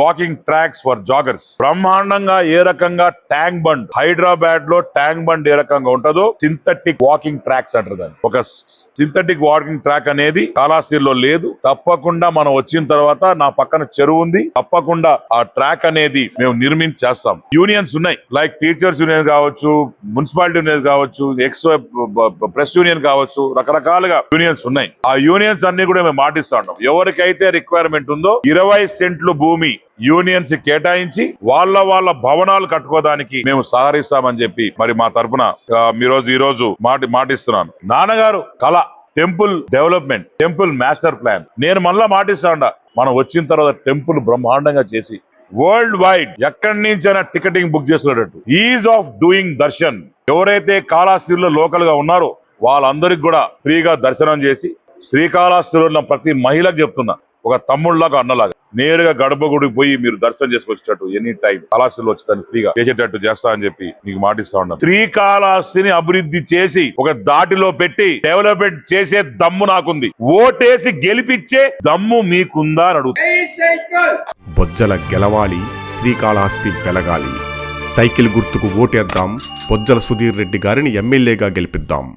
Walking tracks for joggers బ్రహ్మాండంగా ఏ రకంగా ట్యాంక్ బండ్ హైదరాబాద్లో ట్యాంక్ బండ్ ఏ రకంగా ఉంటుందో సింథటిక్ వాకింగ్ ట్రాక్స్ అంటారు దాన్ని. ఒక సింథటిక్ వాకింగ్ ట్రాక్ అనేది కాలాస్తిలో లేదు. తప్పకుండా మనం వచ్చిన తర్వాత నా పక్కన చెరువు ఉంది. తప్పకుండా ఆ ట్రాక్ అనేది మేము నిర్మించి చేస్తాం యూనియన్స్ ఉన్నాయి. లైక్ టీచర్స్ యూనియన్ కావచ్చు మున్సిపాలిటీ యూనియన్ కావచ్చు ఎక్స్ ప్రెస్ యూనియన్ కావచ్చు రకరకాలుగా యూనియన్స్ ఉన్నాయి. ఆ యూనియన్స్ అన్ని కూడా మేము మాటిస్తా ఉంటాం ఎవరికైతే రిక్వైర్మెంట్ ఉందో ఇరవై సెంట్లు భూమి యూనియన్స్ కేటాయించి వాళ్ళ వాళ్ళ భవనాలు కట్టుకోవడానికి మేము సహకరిస్తామని చెప్పి మరి మా తరపున మీరోజు ఈ రోజు ఈ మాటి మాటిస్తున్నాను. నాన్నగారు కళ temple development temple master plan. నేను మళ్ళా మాటిస్తాడా మనం వచ్చిన తర్వాత టెంపుల్ బ్రహ్మాండంగా చేసి వరల్డ్ వైడ్ ఎక్కడి నుంచైనా ticketing book చేసుకునేటట్టు. Ease of doing darshan. ఎవరైతే కాళాస్తిలో లోకల్గా ఉన్నారో వాళ్ళందరికి కూడా ఫ్రీగా దర్శనం చేసి శ్రీకాళహస్తిలో ఉన్న ప్రతి మహిళకు చెప్తున్నా. ఒక తమ్ముళ్ళగా అన్నలాగా. నేరుగా గడప గుడికి పోయి మీరు దర్శనం చేసుకొచ్చేటట్టు ఎనీ టైం కాళహస్తిలో వచ్చి దాన్ని ఫ్రీగా చేసేటట్టు చేస్తా అని చెప్పి మీకు మాటిస్తా ఉన్నాను. శ్రీకాళహస్తిని అభివృద్ధి చేసి ఒక దాటిలో పెట్టి డెవలప్మెంట్ చేసే దమ్ము నాకుంది. ఓటేసి గెలిపించే దమ్ము మీకుందా అని అడుగుతా. బొజ్జల గెలవాలి శ్రీకాళహస్తి వెలగాలి. సైకిల్ గుర్తుకు ఓటేద్దాం బొజ్జల సుధీర్ రెడ్డి గారిని ఎమ్మెల్యేగా గెలిపిద్దాం.